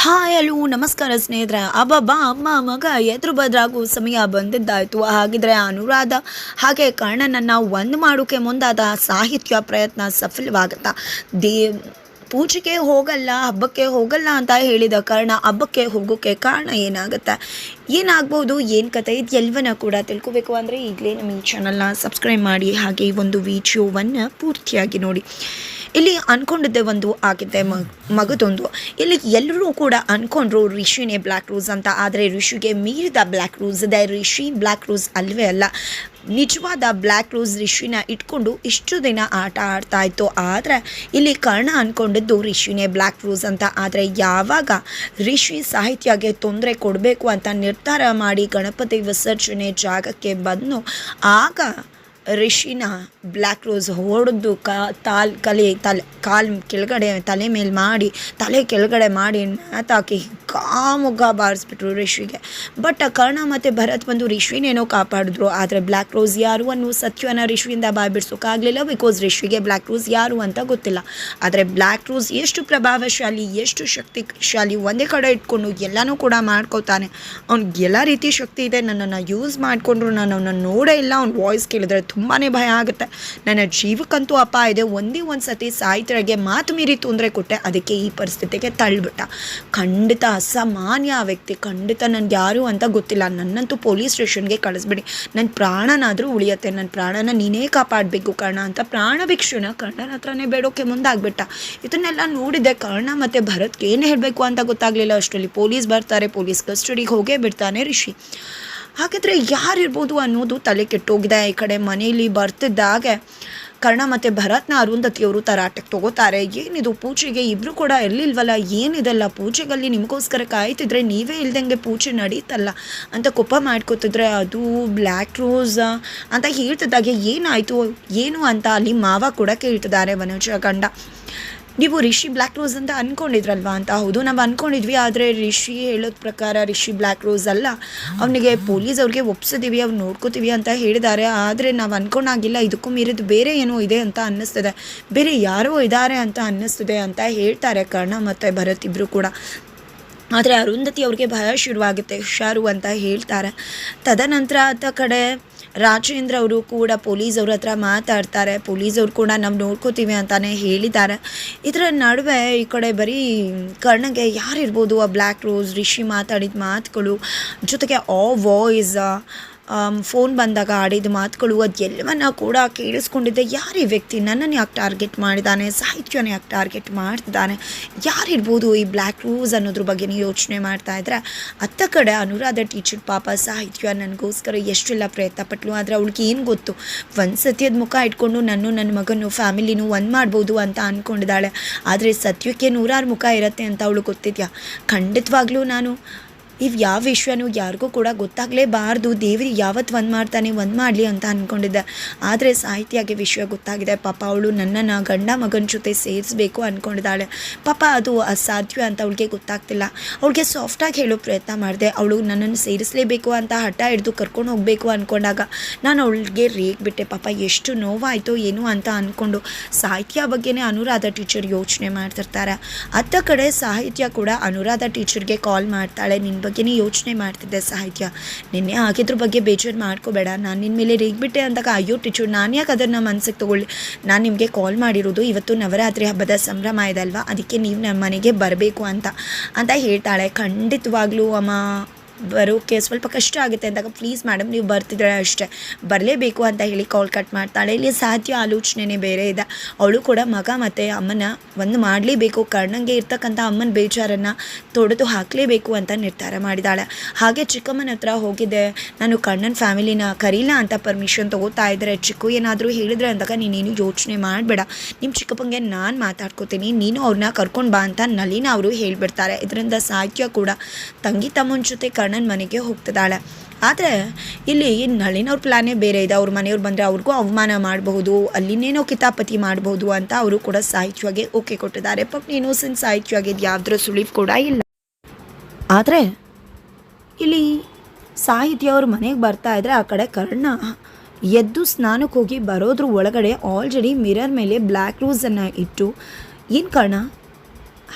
Hi hello ನಮಸ್ಕಾರ ಸ್ನೇಹಿತರೆ. ಅಬ್ಬಬ್ಬಾ ಅಮ್ಮ, ಮಗ, ಎದುರು ಬದ್ರಾಗೂ ಸಮಯ ಬಂದಿದ್ದಾಯಿತು. ಹಾಗಿದ್ರೆ ಅನುರಾಧ, ಹಾಗೆ ಕರ್ಣನನ್ನು ಒಂದು ಮಾಡೋಕ್ಕೆ ಮುಂದಾದ ಸಾಹಿತ್ಯ ಪ್ರಯತ್ನ ಸಫಲವಾಗುತ್ತಾ? ದೇ ಪೂಜೆಗೆ ಹೋಗಲ್ಲ, ಹಬ್ಬಕ್ಕೆ ಹೋಗಲ್ಲ ಅಂತ ಹೇಳಿದ ಕಾರಣ ಹಬ್ಬಕ್ಕೆ ಹೋಗೋಕ್ಕೆ ಕಾರಣ ಏನಾಗುತ್ತೆ? ಏನಾಗ್ಬೋದು? ಏನು ಕತೆ ಇದು? ಎಲ್ಲವನ್ನ ಕೂಡ ತಿಳ್ಕೊಬೇಕು ಅಂದರೆ ಈಗಲೇ ನಮ್ಮ ಈ ಚಾನಲ್ನ ಸಬ್ಸ್ಕ್ರೈಬ್ ಮಾಡಿ. ಹಾಗೆ ಈ ಒಂದು ವಿಡಿಯೋವನ್ನು ಪೂರ್ತಿಯಾಗಿ ನೋಡಿ. ಇಲ್ಲಿ ಅನ್ಕೊಂಡಿದ್ದೆ ಒಂದು ಆಗಿದೆ ಮಗದೊಂದು. ಇಲ್ಲಿ ಎಲ್ಲರೂ ಕೂಡ ಅನ್ಕೊಂಡ್ರು ರಿಷಿನೇ ಬ್ಲ್ಯಾಕ್ ರೋಸ್ ಅಂತ. ಆದರೆ ರಿಷಿಗೆ ಮೀರಿದ ಬ್ಲ್ಯಾಕ್ ರೋಸ್ ಇದೆ. ರಿಷಿ ಬ್ಲ್ಯಾಕ್ ರೋಸ್ ಅಲ್ವೇ ಅಲ್ಲ. ನಿಜವಾದ ಬ್ಲ್ಯಾಕ್ ರೋಸ್ ರಿಷಿನ ಇಟ್ಕೊಂಡು ಇಷ್ಟು ದಿನ ಆಟ ಆಡ್ತಾ ಇತ್ತು. ಆದರೆ ಇಲ್ಲಿ ಕರ್ಣ ಅನ್ಕೊಂಡಿದ್ದು ರಿಷಿನೇ ಬ್ಲ್ಯಾಕ್ ರೋಸ್ ಅಂತ. ಆದರೆ ಯಾವಾಗ ರಿಷಿ ಸಾಹಿತ್ಯಗೆ ತೊಂದರೆ ಕೊಡಬೇಕು ಅಂತ ನಿರ್ಧಾರ ಮಾಡಿ ಗಣಪತಿ ವಿಸರ್ಜನೆ ಜಾಗಕ್ಕೆ ಬಂದು ಆಗ ರಿಷಿನ ಬ್ಲ್ಯಾಕ್ ರೋಸ್ ಹೊಡೆದು ಕಾ, ತಾಲ್, ಕಲಿ, ತಲೆ, ಕಾಲು ಕೆಳಗಡೆ, ತಲೆ ಮೇಲೆ ಮಾಡಿ, ತಲೆ ಕೆಳಗಡೆ ಮಾಡಿ ನೇತಾಕಿ ಕಾಮುಗ ಬಾರಿಸ್ಬಿಟ್ರು ರಿಷಿಗೆ. ಬಟ್ ಕರ್ಣ ಮತ್ತು ಭರತ್ ಬಂದು ರಿಷಿನೇನೋ ಕಾಪಾಡಿದ್ರು. ಆದರೆ ಬ್ಲ್ಯಾಕ್ ರೋಸ್ ಯಾರು ಅನ್ನೋ ಸತ್ಯನ ರಿಷಿಯಿಂದ ಬಾಯ್ಬಿಡ್ಸೋಕ್ಕಾಗಲಿಲ್ಲ ಬಿಕಾಸ್ ರಿಷಿಗೆ ಬ್ಲ್ಯಾಕ್ ರೋಸ್ ಯಾರು ಅಂತ ಗೊತ್ತಿಲ್ಲ. ಆದರೆ ಬ್ಲ್ಯಾಕ್ ರೋಸ್ ಎಷ್ಟು ಪ್ರಭಾವಶಾಲಿ, ಎಷ್ಟು ಶಕ್ತಿಶಾಲಿ ಒಂದೇ ಕಡೆ ಇಟ್ಕೊಂಡು ಎಲ್ಲನೂ ಕೂಡ ಮಾಡ್ಕೋತಾನೆ ಅವ್ನಿಗೆ ಎಲ್ಲ ರೀತಿ ಶಕ್ತಿ ಇದೆ. ನನ್ನನ್ನು ಯೂಸ್ ಮಾಡಿಕೊಂಡ್ರು, ನಾನು ಅವನನ್ನು ನೋಡೇ ಇಲ್ಲ. ಅವ್ನ ವಾಯ್ಸ್ ಕೇಳಿದ್ರೆ ತುಂಬಾ ಭಯ ಆಗುತ್ತೆ. ನನ್ನ ಜೀವಕ್ಕಂತೂ ಅಪಾಯ ಇದೆ. ಒಂದೇ ಒಂದು ಸತಿ ಸಾಹಿತ್ಯಗೆ ಮಾತು ಮೀರಿ ತೊಂದರೆ ಕೊಟ್ಟೆ. ಅದಕ್ಕೆ ಈ ಪರಿಸ್ಥಿತಿಗೆ ತಳ್ಳಿಬಿಟ್ಟ ಖಂಡಿತ ಅಸಾಮಾನ್ಯ ವ್ಯಕ್ತಿ, ಖಂಡಿತ ನನಗೆ ಯಾರು ಅಂತ ಗೊತ್ತಿಲ್ಲ. ನನ್ನಂತೂ ಪೊಲೀಸ್ ಸ್ಟೇಷನ್ಗೆ ಕಳಿಸ್ಬಿಡಿ. ನನ್ನ ಪ್ರಾಣನಾದರೂ ಉಳಿಯತ್ತೆ. ನನ್ನ ಪ್ರಾಣನ ನೀನೇ ಕಾಪಾಡಬೇಕು ಕರ್ಣ ಅಂತ ಪ್ರಾಣ ಭಿಕ್ಷುನ ಕರ್ಣನ ಹತ್ರನೇ ಬೇಡೋಕೆ ಮುಂದಾಗ್ಬಿಟ್ಟ. ಇದನ್ನೆಲ್ಲ ನೋಡಿದೆ. ಕರ್ಣ ಮತ್ತು ಭರತ್ಗೆ ಏನು ಹೇಳಬೇಕು ಅಂತ ಗೊತ್ತಾಗಲಿಲ್ಲ. ಅಷ್ಟರಲ್ಲಿ ಪೊಲೀಸ್ ಬರ್ತಾರೆ. ಪೊಲೀಸ್ ಕಸ್ಟಡಿಗೆ ಹೋಗೇ ಬಿಡ್ತಾನೆ ರಿಷಿ. ಹಾಗಾದರೆ ಯಾರಿರ್ಬೋದು ಅನ್ನೋದು ತಲೆ ಕೆಟ್ಟೋಗಿದೆ. ಈ ಕಡೆ ಮನೆಯಲ್ಲಿ ಬರ್ತಿದ್ದಾಗೆ ಕರ್ಣ ಮತ್ತು ಭರತ್ನ ಅರುಂಧತಿಯವರು ತರಾಟೆಗೆ ತಗೋತಾರೆ. ಏನಿದು, ಪೂಜೆಗೆ ಇಬ್ಬರು ಕೂಡ ಎಲ್ಲಿಲ್ವಲ್ಲ? ಏನಿದೆಲ್ಲ? ಪೂಜೆಗಲ್ಲಿ ನಿಮಗೋಸ್ಕರ ಕಾಯ್ತಿದ್ರೆ ನೀವೇ ಇಲ್ದಂಗೆ ಪೂಜೆ ನಡೀತಲ್ಲ ಅಂತ ಕೋಪ ಮಾಡ್ಕೋತಿದ್ರೆ ಅದು ಬ್ಲ್ಯಾಕ್ ರೋಸ್ ಅಂತ ಹೇಳ್ತಿದ್ದಾಗೆ. ಏನಾಯಿತು? ಏನು ಅಂತ ಅಲ್ಲಿ ಮಾವ ಕೂಡ ಕೇಳ್ತಿದ್ದಾರೆ ವನಜ ಗಂಡ. ನೀವು ರಿಷಿ ಬ್ಲ್ಯಾಕ್ ರೋಸ್ ಅಂತ ಅಂದ್ಕೊಂಡಿದ್ರಲ್ವಾ ಅಂತ? ಹೌದು, ನಾವು ಅಂದ್ಕೊಂಡಿದ್ವಿ ಆದರೆ ರಿಷಿ ಹೇಳೋದ ಪ್ರಕಾರ ರಿಷಿ ಬ್ಲ್ಯಾಕ್ ರೋಸ್ ಅಲ್ಲ. ಅವನಿಗೆ ಪೊಲೀಸ್ ಅವ್ರಿಗೆ ಒಪ್ಸಿದೀವಿ ಅವ್ನು ನೋಡ್ಕೋತೀವಿ ಅಂತ ಹೇಳಿದ್ದಾರೆ. ಆದರೆ ನಾವು ಅಂದ್ಕೊಂಡಾಗಿಲ್ಲ ಇದಕ್ಕೂ ಮೀರಿದ್ದು ಬೇರೆ ಏನೋ ಇದೆ ಅಂತ ಅನ್ನಿಸ್ತಿದೆ. ಬೇರೆ ಯಾರೋ ಇದ್ದಾರೆ ಅಂತ ಅನ್ನಿಸ್ತಿದೆ ಅಂತ ಹೇಳ್ತಾರೆ ಕರ್ಣ ಮತ್ತು ಭರತ್ ಇಬ್ಬರು ಕೂಡ. ಆದರೆ ಅರುಂಧತಿ ಅವ್ರಿಗೆ ಭಯ ಶುರುವಾಗುತ್ತೆ ಹುಷಾರು ಅಂತ ಹೇಳ್ತಾರೆ. ತದನಂತರ ಆತ ಕಡೆ ರಾಜೇಂದ್ರ ಅವರು ಕೂಡ ಪೊಲೀಸ್ ಅವ್ರ ಹತ್ರ ಮಾತಾಡ್ತಾರೆ. ಪೊಲೀಸ್ ಅವ್ರು ಕೂಡ ನಾವು ನೋಡ್ಕೋತೀವಿ ಅಂತಾನೆ ಹೇಳಿದ್ದಾರೆ. ಇದರ ನಡುವೆ ಈ ಕಡೆ ಬರೀ ಕರ್ಣಗೆ ಯಾರಿರ್ಬೋದು? ಆ ಬ್ಲ್ಯಾಕ್ ರೋಸ್ ರಿಷಿ ಮಾತಾಡಿದ ಮಾತುಗಳು, ಜೊತೆಗೆ ಆ ವಾಯ್ಸ್ ಫೋನ್ ಬಂದಾಗ ಆಡಿದ ಮಾತುಗಳು ಅದೆಲ್ಲವನ್ನ ಕೂಡ ಕೇಳಿಸ್ಕೊಂಡಿದ್ದೆ. ಯಾರು ವ್ಯಕ್ತಿ ನನ್ನನ್ನು ಯಾಕೆ ಟಾರ್ಗೆಟ್ ಮಾಡಿದ್ದಾನೆ ಸಾಹಿತ್ಯನ ಯಾಕೆ ಟಾರ್ಗೆಟ್ ಮಾಡ್ತಿದ್ದಾನೆ ಯಾರಿರ್ಬೋದು ಈ ಬ್ಲ್ಯಾಕ್ ರೂಸ್ ಅನ್ನೋದ್ರ ಬಗ್ಗೆ ಯೋಚನೆ ಮಾಡ್ತಾ ಇದ್ರೆ? ಅತ್ತ ಕಡೆ ಅನುರಾಧ ಟೀಚರ್ ಪಾಪ ಸಾಹಿತ್ಯ ನನಗೋಸ್ಕರ ಎಷ್ಟೆಲ್ಲ ಪ್ರಯತ್ನ ಪಟ್ಲು, ಆದರೆ ಅವಳಿಗೆ ಏನು ಗೊತ್ತು? ಒಂದು ಸತ್ಯದ ಮುಖ ಇಟ್ಕೊಂಡು ನನ್ನ ನನ್ನ ಮಗನು ಫ್ಯಾಮಿಲಿನೂ ಒಂದು ಮಾಡ್ಬೋದು ಅಂತ ಅಂದ್ಕೊಂಡಿದ್ದಾಳೆ ಆದರೆ ಸತ್ಯಕ್ಕೆ ನೂರಾರು ಮುಖ ಇರುತ್ತೆ ಅಂತ ಅವಳು ಗೊತ್ತಿದ್ಯಾ? ಖಂಡಿತವಾಗ್ಲೂ ನಾನು ಇವು ಯಾವ ವಿಷಯನೂ ಯಾರಿಗೂ ಕೂಡ ಗೊತ್ತಾಗಲೇಬಾರ್ದು. ದೇವ್ರಿಗೆ ಯಾವತ್ತು ಒಂದು ಮಾಡ್ತಾನೆ, ಒಂದು ಮಾಡಲಿ ಅಂತ ಅಂದ್ಕೊಂಡಿದ್ದೆ ಆದರೆ ಸಾಹಿತ್ಯಾಗೆ ವಿಷಯ ಗೊತ್ತಾಗಿದೆ. ಪಾಪ ಅವಳು ನನ್ನನ್ನು, ಗಂಡ ಮಗನ ಜೊತೆ ಸೇರಿಸ್ಬೇಕು ಅಂದ್ಕೊಂಡಿದ್ದಾಳೆ ಪಾಪ ಅದು ಅಸಾಧ್ಯ ಅಂತ ಅವಳಿಗೆ ಗೊತ್ತಾಗ್ತಿಲ್ಲ. ಅವಳಿಗೆ ಸಾಫ್ಟಾಗಿ ಹೇಳೋ ಪ್ರಯತ್ನ ಮಾಡಿದೆ. ಅವಳು ನನ್ನನ್ನು ಸೇರಿಸಲೇಬೇಕು ಅಂತ ಹಠ ಹಿಡಿದು ಕರ್ಕೊಂಡು ಹೋಗಬೇಕು ಅಂದ್ಕೊಂಡಾಗ ನಾನು ಅವಳಿಗೆ ರೇಗ್ಬಿಟ್ಟೆ ಪಾಪ ಎಷ್ಟು ನೋವಾಯಿತು ಏನು ಅಂತ ಅಂದ್ಕೊಂಡು ಸಾಹಿತ್ಯ ಬಗ್ಗೆನೇ ಅನುರಾಧ ಟೀಚರ್ ಯೋಚನೆ ಮಾಡ್ತಿರ್ತಾರೆ. ಅತ್ತ ಕಡೆ ಸಾಹಿತ್ಯ ಕೂಡ ಅನುರಾಧ ಟೀಚರ್ಗೆ ಕಾಲ್ ಮಾಡ್ತಾಳೆ. ನಿನ್ನ ಬಗ್ಗೆನೇ ಯೋಚನೆ ಮಾಡ್ತಿದ್ದೆ ಸಾಹಿತ್ಯ. ನಿನ್ನೆ ಆಗಿದ್ರ ಬಗ್ಗೆ ಬೇಜಾರು ಮಾಡ್ಕೋಬೇಡ. ನಾನು ನಿನ್ನ ಮೇಲೆ ರೇಗ್ಬಿಟ್ಟೆ ಅಂದಾಗ ಅಯ್ಯೋ ಟೀಚರ್ ನಾನು ಯಾಕೆ ಅದನ್ನು ಮನಸ್ಸಿಗೆ ತೊಗೊಳ್ಳಿ? ನಾನು ನಿಮಗೆ ಕಾಲ್ ಮಾಡಿರೋದು ಇವತ್ತು ನವರಾತ್ರಿ ಹಬ್ಬದ ಸಂಭ್ರಮ ಇದೆ ಅಲ್ವಾ ಅದಕ್ಕೆ ನೀವು ನಮ್ಮ ಮನೆಗೆ ಬರಬೇಕು ಅಂತ ಅಂತ ಹೇಳ್ತಾಳೆ. ಖಂಡಿತವಾಗ್ಲೂ ಅಮ್ಮ. ಬರೋಕ್ಕೆ ಸ್ವಲ್ಪ ಕಷ್ಟ ಆಗುತ್ತೆ ಅಂದಾಗ ಪ್ಲೀಸ್ ಮೇಡಮ್ ನೀವು ಬರ್ತಿದ್ದಾಳೆ ಅಷ್ಟೇ. ಬರಲೇಬೇಕು ಅಂತ ಹೇಳಿ ಕಾಲ್ ಕಟ್ ಮಾಡ್ತಾಳೆ. ಇಲ್ಲಿ ಸಾಧ್ಯ ಆಲೋಚನೆನೇ ಬೇರೆ ಇದೆ. ಅವಳು ಕೂಡ ಮಗ ಮತ್ತು ಅಮ್ಮನ ಒಂದು ಮಾಡಲೇಬೇಕು. ಕಣ್ಣಂಗೆ ಇರ್ತಕ್ಕಂಥ ಅಮ್ಮನ ಬೇಜಾರನ್ನು ತೊಡೆದು ಹಾಕಲೇಬೇಕು ಅಂತ ನಿರ್ಧಾರ ಮಾಡಿದಾಳೆ ಹಾಗೆ ಚಿಕ್ಕಮ್ಮನ ಹತ್ರ ಹೋಗಿದ್ದೆ. ನಾನು ಕಣ್ಣನ ಫ್ಯಾಮಿಲಿನ ಕರೀಲ ಅಂತ ಪರ್ಮಿಷನ್ ತೊಗೋತಾ ಇದ್ದಾರೆ ಚಿಕ್ಕು, ಏನಾದರೂ ಹೇಳಿದ್ರೆ ಅಂದಾಗ ನೀನೇನು ಯೋಚನೆ ಮಾಡಬೇಡ. ನಿಮ್ಮ ಚಿಕ್ಕಪ್ಪಂಗೆ ನಾನು ಮಾತಾಡ್ಕೋತೀನಿ. ನೀನು ಅವ್ರನ್ನ ಕರ್ಕೊಂಡು ಬಾ ಅಂತ ನಲಿನ ಅವರು ಹೇಳಿಬಿಡ್ತಾರೆ. ಇದರಿಂದ ಸಾಹಿತ್ಯ ಕೂಡ. ತಂಗಿ ತಮ್ಮನ ಜೊತೆ ಕರ್ಣನ ಮನೆಗೆ ಹೋಗ್ತಿದ್ದಾಳೆ. ಆದರೆ ಇಲ್ಲಿ ನಳಿನವ್ರ ಪ್ಲ್ಯಾನೇ ಬೇರೆ ಇದೆ. ಅವ್ರ ಮನೆಯವ್ರು ಬಂದರೆ ಅವ್ರಿಗೂ ಅವಮಾನ ಮಾಡಬಹುದು. ಅಲ್ಲಿನೇನೋ ಕಿತಾಪತಿ ಮಾಡಬಹುದು ಅಂತ ಅವರು ಕೂಡ ಸಾಹಿತ್ಯವಾಗಿ ಓಕೆ ಕೊಟ್ಟಿದ್ದಾರೆ. ಪಕ್ ಇನ್ನೋಸೆಂಟ್ ಸಾಹಿತ್ಯವಾಗಿದ್ದು ಯಾವುದ್ರ ಸುಳಿವು ಕೂಡ ಇಲ್ಲ. ಆದರೆ ಇಲ್ಲಿ ಸಾಹಿತ್ಯ ಅವ್ರ ಮನೆಗೆ ಬರ್ತಾ ಇದ್ರೆ ಆ ಕಡೆ ಕರ್ಣ ಎದ್ದು ಸ್ನಾನಕ್ಕೆ ಹೋಗಿ ಬರೋದ್ರ ಒಳಗಡೆ ಆಲ್ರೆಡಿ ಮಿರರ್ ಮೇಲೆ ಬ್ಲ್ಯಾಕ್ ರೋಸನ್ನು ಇಟ್ಟು, ಏನು ಕರ್ಣ?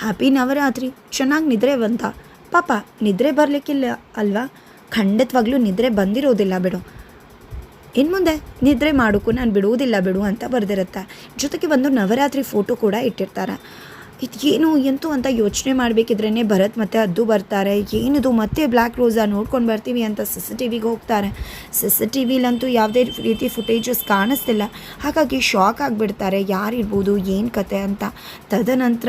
ಹ್ಯಾಪಿ ನವರಾತ್ರಿ. ಚೆನ್ನಾಗಿ ನಿದ್ರೆ ಬಂತ ಪಾಪ, ನಿದ್ರೆ ಬರಲಿಕ್ಕಿಲ್ಲ ಅಲ್ವಾ? ಖಂಡಿತವಾಗ್ಲೂ ನಿದ್ರೆ ಬಂದಿರೋದಿಲ್ಲ ಬಿಡು. ಇನ್ನು ಮುಂದೆ ನಿದ್ರೆ ಮಾಡೋಕ್ಕೂ ನಾನು ಬಿಡುವುದಿಲ್ಲ ಬಿಡು ಅಂತ ಬರೆದಿರುತ್ತೆ. ಜೊತೆಗೆ ಒಂದು ನವರಾತ್ರಿ ಫೋಟೋ ಕೂಡ ಇಟ್ಟಿರ್ತಾರೆ. ಇದು ಏನು, ಎಂತು ಅಂತ ಯೋಚನೆ ಮಾಡಬೇಕಿದ್ರೇ ಭರತ್ ಮತ್ತು ಅದ್ದು ಬರ್ತಾರೆ. ಏನಿದು, ಮತ್ತೆ ಬ್ಲ್ಯಾಕ್ ರೋಸಾ ನೋಡ್ಕೊಂಡು ಬರ್ತೀವಿ ಅಂತ ಸಿ ಸಿ ಟಿ ವಿಗೆ ಹೋಗ್ತಾರೆ. ಸಿ ಸಿ ಟಿ ವಿಲಂತೂ ಯಾವುದೇ ರೀತಿ ಫುಟೇಜಸ್ ಕಾಣಿಸ್ತಿಲ್ಲ. ಹಾಗಾಗಿ ಶಾಕ್ ಆಗಿಬಿಡ್ತಾರೆ. ಯಾರಿರ್ಬೋದು, ಏನು ಕತೆ ಅಂತ. ತದನಂತರ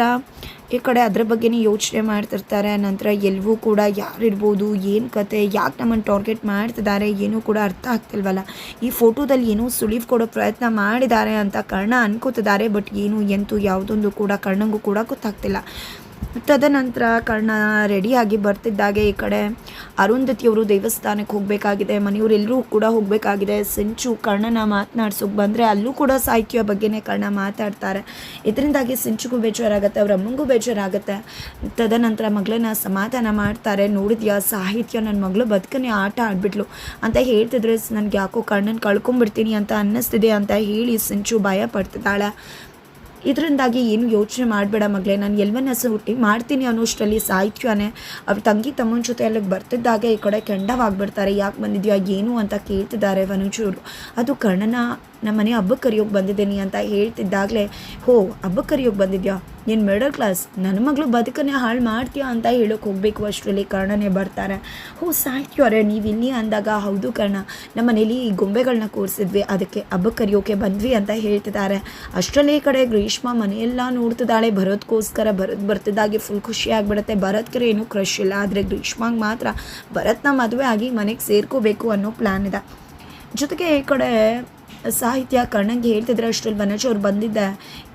ಈ ಕಡೆ ಅದ್ರ ಬಗ್ಗೆನೇ ಯೋಚನೆ ಮಾಡ್ತಿರ್ತಾರೆ. ನಂತರ ಎಲ್ಲವೂ ಕೂಡ ಯಾರಿರ್ಬೋದು, ಏನು ಕತೆ, ಯಾಕೆ ನಮ್ಮನ್ನು ಟಾರ್ಗೆಟ್ ಮಾಡ್ತಿದ್ದಾರೆ ಏನೂ ಕೂಡ ಅರ್ಥ ಆಗ್ತಿಲ್ವಲ್ಲ. ಈ ಫೋಟೋದಲ್ಲಿ ಏನೋ ಸುಳಿವು ಕೊಡೋ ಪ್ರಯತ್ನ ಮಾಡಿದ್ದಾರೆ ಅಂತ ಕರ್ಣ ಅನ್ಕೋತಿದ್ದಾರೆ ಬಟ್ ಏನು ಎಂತೂ ಯಾವುದೊಂದು ಕೂಡ ಕರ್ಣಂಗೂ ಕೂಡ ಗೊತ್ತಾಗ್ತಿಲ್ಲ. ತದನಂತರ ಕರ್ಣ ರೆಡಿಯಾಗಿ ಬರ್ತಿದ್ದಾಗೆ. ಈ ಕಡೆ ಅರುಂಧತಿಯವರು ದೇವಸ್ಥಾನಕ್ಕೆ ಹೋಗಬೇಕಾಗಿದೆ. ಮನೆಯವರೆಲ್ಲರೂ ಕೂಡ ಹೋಗಬೇಕಾಗಿದೆ. ಸಿಂಚು ಕರ್ಣನ ಮಾತನಾಡ್ಸೋಕೆ ಬಂದರೆ ಅಲ್ಲೂ ಕೂಡ ಸಾಹಿತ್ಯ ಬಗ್ಗೆನೇ ಕರ್ಣ ಮಾತಾಡ್ತಾರೆ. ಇದರಿಂದಾಗಿ ಸಿಂಚುಗೂ ಬೇಜಾರಾಗುತ್ತೆ, ಅವ್ರ ಅಮ್ಮಂಗೂ ಬೇಜಾರಾಗುತ್ತೆ. ತದನಂತರ ಮಗಳನ್ನ ಸಮಾಧಾನ ಮಾಡ್ತಾರೆ. ನೋಡಿದ್ಯಾ, ಸಾಹಿತ್ಯ ನನ್ನ ಮಗಳು ಬದುಕನ್ನೇ ಆಟ ಆಡ್ಬಿಟ್ಲು. ಅಂತ ಹೇಳ್ತಿದ್ರೆ, ನನಗೆ ಯಾಕೋ ಕರ್ಣನ ಕಳ್ಕೊಂಬಿಡ್ತೀನಿ ಅಂತ ಅನ್ನಿಸ್ತಿದೆ ಅಂತ ಹೇಳಿ ಸಿಂಚು ಭಯ ಪಡ್ತಿದ್ದಾಳೆ ಇದರಿಂದಾಗಿ ಏನು ಯೋಚನೆ ಮಾಡಬೇಡ ಮಗಳೇ, ನಾನು ಎಲ್ವನ್ನ ಹುಟ್ಟಿ ಮಾಡ್ತೀನಿ ಅನ್ನೋಷ್ಟರಲ್ಲಿ ಸಾಹಿತ್ಯನೇ ಅವ್ರ ತಂಗಿ ತಮ್ಮನ ಜೊತೆ ಅಲ್ಲಿಗೆ ಬರ್ತಿದ್ದಾಗ ಈ ಕಡೆ ಕೆಂಡವಾಗ್ಬಿಡ್ತಾರೆ, ಯಾಕೆ ಬಂದಿದ್ಯಾ, ಏನು ಅಂತ ಕೇಳ್ತಿದ್ದಾರೆ ವನುಜೂರು. ಅದು ಕರ್ಣನ ನಮ್ಮನೆ ಹಬ್ಬಕ್ಕೆ ಕರಿಯೋಗಿ ಬಂದಿದ್ದೀನಿ ಅಂತ ಹೇಳ್ತಿದ್ದಾಗಲೇ, ಹೋ, ಹಬ್ಬಕ್ಕೆ ಕರಿಯೋಗಿ ಬಂದಿದ್ಯಾ? ನೀನು ಮಿಡಲ್ ಕ್ಲಾಸ್ ನನ್ನ ಮಗಳು ಬದುಕನ್ನೇ ಹಾಳು ಮಾಡ್ತೀಯಾ ಅಂತ ಹೇಳೋಕೆ ಹೋಗಬೇಕು ಅಷ್ಟರಲ್ಲಿ ಕರ್ಣನೇ ಬರ್ತಾರೆ. ಹೋ ಸಾಹಿತ್ಯವರೇ ನೀವು ಇಲ್ಲಿ ಅಂದಾಗ ಹೌದು ಕರ್ಣ. ನಮ್ಮ ಮನೇಲಿ ಈ ಗೊಂಬೆಗಳನ್ನ ಕೂರಿಸಿದ್ವಿ, ಅದಕ್ಕೆ ಹಬ್ಬಕ್ಕೆ ಕರಿಯೋಕೆ ಬಂದ್ವಿ ಅಂತ ಹೇಳ್ತಿದ್ದಾರೆ. ಅಷ್ಟರಲ್ಲಿ ಈ ಕಡೆ ಗ್ರೀಷ್ಮ ಮನೆಯೆಲ್ಲ ನೋಡ್ತಿದ್ದಾಳೆ, ಭರತ್ಗೋಸ್ಕರ ಭರತ್ ಬರ್ತಿದ್ದಾಗೆ ಫುಲ್ ಖುಷಿ ಆಗಿಬಿಡುತ್ತೆ. ಏನೂ ಕ್ರಶ್ ಇಲ್ಲ, ಆದರೆ ಗ್ರೀಷ್ಮಾಗೆ ಮಾತ್ರ ಭರತ್ನ ಮದುವೆ ಆಗಿ ಮನೆಗೆ ಸೇರ್ಕೋಬೇಕು ಅನ್ನೋ ಪ್ಲ್ಯಾನ್ ಇದೆ. ಜೊತೆಗೆ ಈ ಕಡೆ ಸಾಹಿತ್ಯ ಕರ್ಣಂಗೆ ಹೇಳ್ತಿದ್ರೆ ಅಷ್ಟರಲ್ಲಿ ವನಜ್ ಅವ್ರು ಬಂದಿದ್ದೆ.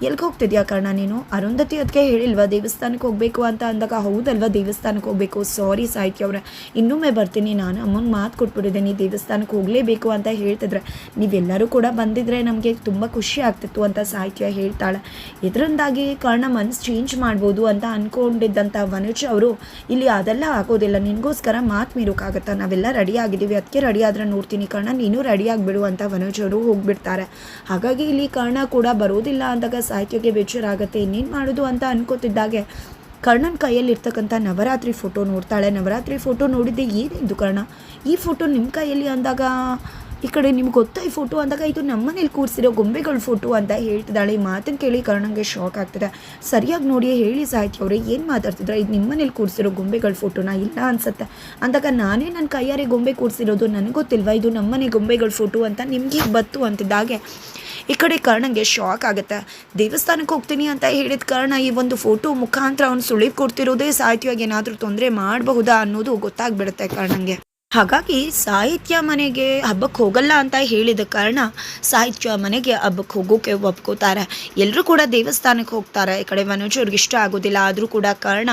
ಎಲ್ಲಿಗೆ ಹೋಗ್ತಿದ್ಯಾ ಕರ್ಣ ನೀನು? ಅರುಂಧತಿ ಅದಕ್ಕೆ ಹೇಳಿಲ್ವಾ ದೇವಸ್ಥಾನಕ್ಕೆ ಹೋಗಬೇಕು ಅಂತ ಅಂದಾಗ, ಹೌದಲ್ವಾ ದೇವಸ್ಥಾನಕ್ಕೆ ಹೋಗಬೇಕು? ಸಾರಿ ಸಾಹಿತ್ಯ ಅವರೇ. ಇನ್ನೊಮ್ಮೆ ಬರ್ತೀನಿ ನಾನು. ಅಮ್ಮಂಗೆ ಮಾತು ಕೊಟ್ಬಿಟ್ಟಿದ್ದೀನಿ ದೇವಸ್ಥಾನಕ್ಕೆ ಹೋಗಲೇಬೇಕು ಅಂತ ಹೇಳ್ತಿದ್ರೆ. ನೀವೆಲ್ಲರೂ ಕೂಡ ಬಂದಿದ್ರೆ ನಮಗೆ ತುಂಬ ಖುಷಿ ಆಗ್ತಿತ್ತು ಅಂತ ಸಾಹಿತ್ಯ ಹೇಳ್ತಾಳೆ. ಇದರಿಂದಾಗಿ ಕರ್ಣ ಮನಸ್ಸು ಚೇಂಜ್ ಮಾಡ್ಬೋದು ಅಂತ ಅಂದ್ಕೊಂಡಿದ್ದಂಥ ವನುಜ್ ಅವರು, ಇಲ್ಲಿ ಅದೆಲ್ಲ ಆಗೋದಿಲ್ಲ. ನಿನಗೋಸ್ಕರ ಮಾತು ಮೀರೋಕ್ಕಾಗತ್ತಾ? ನಾವೆಲ್ಲ ರೆಡಿ ಆಗಿದ್ದೀವಿ. ಅದಕ್ಕೆ ರೆಡಿ ಆದರೆ ನೋಡ್ತೀನಿ ಕರ್ಣ. ನೀನು ರೆಡಿ ಆಗಿಬಿಡು, ಅಂತ ವನಜ್ ಅವರು ಹೋಗ್ಬಿಡ್ತಾರೆ. ಹಾಗಾಗಿ ಇಲ್ಲಿ ಕರ್ಣ ಕೂಡ ಬರೋದಿಲ್ಲ ಅಂದಾಗ ಸಾಹಿತ್ಯಕ್ಕೆ ಬೇಜಾರಾಗುತ್ತೆ, ಇನ್ನೇನು ಮಾಡೋದು ಅಂತ ಅನ್ಕೋತಿದ್ದಾಗೆ. ಕರ್ಣನ ಕೈಯಲ್ಲಿರ್ತಕ್ಕಂಥ ನವರಾತ್ರಿ ಫೋಟೋ ನೋಡ್ತಾಳೆ. ನವರಾತ್ರಿ ಫೋಟೋ ನೋಡಿದ್ದೆ ಏನಿದ್ದು ಕರ್ಣ? ಈ ಫೋಟೋ ನಿಮ್ಮ ಕೈಯಲ್ಲಿ ಅಂದಾಗ ಈ ಕಡೆ ನಿಮ್ಗೆ ಗೊತ್ತಾ ಈ ಫೋಟೋ ಅಂದಾಗ ಇದು ನಮ್ಮನೇಲಿ ಕೂರಿಸಿರೋ ಗೊಂಬೆಗಳ ಫೋಟೋ ಅಂತ ಹೇಳ್ತಿದ್ದಾಳೆ. ಈ ಮಾತನ್ನು ಕೇಳಿ ಕರ್ಣಂಗೆ ಶಾಕ್ ಆಗ್ತದೆ. ಸರಿಯಾಗಿ ನೋಡಿ ಹೇಳಿ ಸಾಹಿತಿ ಅವರೇ, ಏನು ಮಾತಾಡ್ತಿದ್ರೆ? ಇದು ನಿಮ್ಮನೇಲಿ ಕೂರಿಸಿರೋ ಗೊಂಬೆಗಳ ಫೋಟೋನ ಇಲ್ಲ ಅನ್ಸುತ್ತೆ. ಅಂದಾಗ ನಾನೇ ನನ್ನ ಕೈಯಾರೆ ಗೊಂಬೆ ಕೂರಿಸಿರೋದು ನನಗೆ ಗೊತ್ತಿಲ್ವಾ? ಇದು ನಮ್ಮನೆ ಗೊಂಬೆಗಳ ಫೋಟೋ ಅಂತ ನಿಮಗೆ ಬತ್ತು ಅಂತಿದ್ದಾಗೆ ಈ ಕಡೆ ಕರ್ಣಂಗೆ ಶಾಕ್ ಆಗುತ್ತೆ. ದೇವಸ್ಥಾನಕ್ಕೆ ಹೋಗ್ತೀನಿ ಅಂತ ಹೇಳಿದ ಕಾರಣ ಈ ಒಂದು ಫೋಟೋ ಮುಖಾಂತರ ಅವ್ನು ಸುಳಿವು ಕೊಡ್ತಿರೋದೇ ಸಾಹಿತ್ಯವಾಗಿ ಏನಾದರೂ ತೊಂದರೆ ಮಾಡಬಹುದಾ ಅನ್ನೋದು ಗೊತ್ತಾಗ್ಬಿಡುತ್ತೆ ಕರ್ಣಂಗೆ ಹಾಗಾಗಿ ಸಾಹಿತ್ಯ ಮನೆಗೆ ಹಬ್ಬಕ್ಕೆ ಹೋಗಲ್ಲ ಅಂತ ಹೇಳಿದ ಕಾರಣ ಸಾಹಿತ್ಯ ಮನೆಗೆ ಹಬ್ಬಕ್ಕೆ ಹೋಗೋಕೆ ಒಪ್ಕೋತಾರೆ. ಎಲ್ಲರೂ ಕೂಡ ದೇವಸ್ಥಾನಕ್ಕೆ ಹೋಗ್ತಾರೆ. ಈ ಕಡೆ ಮನೋಜ್ ಅವ್ರಿಗೆ ಇಷ್ಟ ಆಗೋದಿಲ್ಲ. ಆದರೂ ಕೂಡ ಕಾರಣ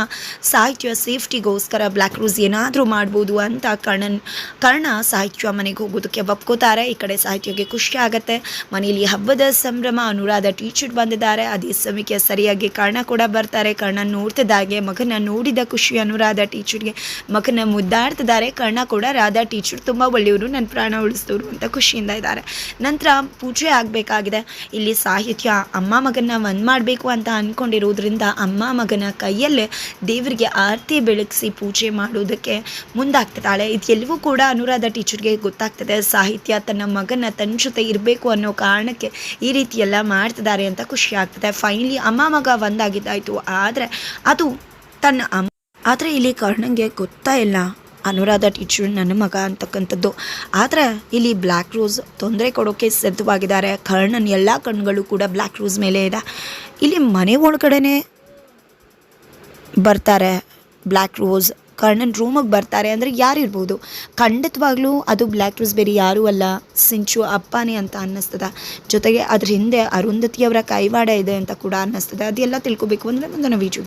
ಸಾಹಿತ್ಯ ಸೇಫ್ಟಿಗೋಸ್ಕರ ಬ್ಲ್ಯಾಕ್ ರೂಸ್ ಏನಾದರೂ ಮಾಡ್ಬೋದು ಅಂತ ಕರ್ಣನ್ ಕರ್ಣ ಸಾಹಿತ್ಯ ಮನೆಗೆ ಹೋಗೋದಕ್ಕೆ ಒಪ್ಕೋತಾರೆ. ಈ ಕಡೆ ಸಾಹಿತ್ಯಕ್ಕೆ ಖುಷಿ ಆಗುತ್ತೆ. ಮನೆಯಲ್ಲಿ ಹಬ್ಬದ ಸಂಭ್ರಮ, ಅನುರಾಧ ಟೀಚರ್ ಬಂದಿದ್ದಾರೆ. ಅದೇ ಸಮಯಕ್ಕೆ ಸರಿಯಾಗಿ ಕರ್ಣ ಕೂಡ ಬರ್ತಾರೆ. ಕರ್ಣ ನೋಡ್ತಿದ್ದಾಗೆ, ಮಗನ ನೋಡಿದ ಖುಷಿ, ಅನುರಾಧ ಟೀಚರ್ಗೆ ಮಗನ ಮುದ್ದಾಡ್ತಿದ್ದಾರೆ. ಕರ್ಣ ಕೂಡ ರಾಧಾ ಟೀಚರ್ ತುಂಬ ಒಳ್ಳೆಯವರು ನನ್ನ ಪ್ರಾಣ ಉಳಿಸಿದವರು ಅಂತ ಖುಷಿಯಿಂದ ಇದ್ದಾರೆ. ನಂತರ ಪೂಜೆ ಆಗಬೇಕಾಗಿದೆ. ಇಲ್ಲಿ ಸಾಹಿತ್ಯ, ಅಮ್ಮ ಮಗನ ಒಂದು ಮಾಡಬೇಕು ಅಂತ ಅಂದ್ಕೊಂಡಿರೋದ್ರಿಂದ ಅಮ್ಮ ಮಗನ ಕೈಯಲ್ಲೇ ದೇವರಿಗೆ ಆರತಿ ಬೆಳಗಿಸಿ ಪೂಜೆ ಮಾಡೋದಕ್ಕೆ ಮುಂದಾಗ್ತಿದ್ದಾಳೆ. ಇದೆಲ್ಲವೂ ಕೂಡ ಅನುರಾಧ ಟೀಚರ್ಗೆ ಗೊತ್ತಾಗ್ತದೆ. ಸಾಹಿತ್ಯ ತನ್ನ ಮಗನ ತನ್ನ ಜೊತೆ ಇರಬೇಕು ಅನ್ನೋ ಕಾರಣಕ್ಕೆ ಈ ರೀತಿ ಎಲ್ಲ ಮಾಡ್ತಿದ್ದಾರೆ ಅಂತ ಖುಷಿ ಆಗ್ತದೆ. ಫೈನಲಿ ಅಮ್ಮ ಮಗ ಒಂದಾಗಿದ್ದಾಯಿತು. ಆದರೆ ಅದು ತನ್ನ ಅಮ್ಮ ಆದರೆ ಇಲ್ಲಿ ಕರ್ಣಂಗೆ ಗೊತ್ತಾ ಇಲ್ಲ. ಅನುರಾಧ ಟೀಚರ್ ನನ್ನ ಮಗ ಅಂತಕ್ಕಂಥದ್ದು. ಆದರೆ ಇಲ್ಲಿ ಬ್ಲ್ಯಾಕ್ ರೋಸ್ ತೊಂದರೆ ಕೊಡೋಕ್ಕೆ ಸಿದ್ಧವಾಗಿದ್ದಾರೆ. ಕರ್ಣನ್ ಎಲ್ಲ ಕಣ್ಗಳು ಕೂಡ ಬ್ಲ್ಯಾಕ್ ರೋಸ್ ಮೇಲೆ ಇದೆ. ಇಲ್ಲಿ ಮನೆ ಒಳಗಡೆನೆ ಬರ್ತಾರೆ ಬ್ಲ್ಯಾಕ್ ರೋಸ್ ಕರ್ಣನ್ ರೂಮಿಗೆ ಬರ್ತಾರೆ ಅಂದರೆ ಯಾರಿರ್ಬೋದು ಖಂಡಿತವಾಗ್ಲೂ ಅದು ಬ್ಲ್ಯಾಕ್ ರೋಸ್ ಬೇರೆ ಯಾರೂ ಅಲ್ಲ. ಸಿಂಚು ಅಪ್ಪನೇ ಅಂತ ಅನ್ನಿಸ್ತದೆ. ಜೊತೆಗೆ ಅದ್ರ ಹಿಂದೆ ಅರುಂಧತಿಯವರ ಕೈವಾಡ ಇದೆ ಅಂತ ಕೂಡ ಅನ್ನಿಸ್ತದೆ. ಅದೆಲ್ಲ ತಿಳ್ಕೊಬೇಕು ಅಂದರೆ ಮುಂದಿನ ವೀಡಿಯೋ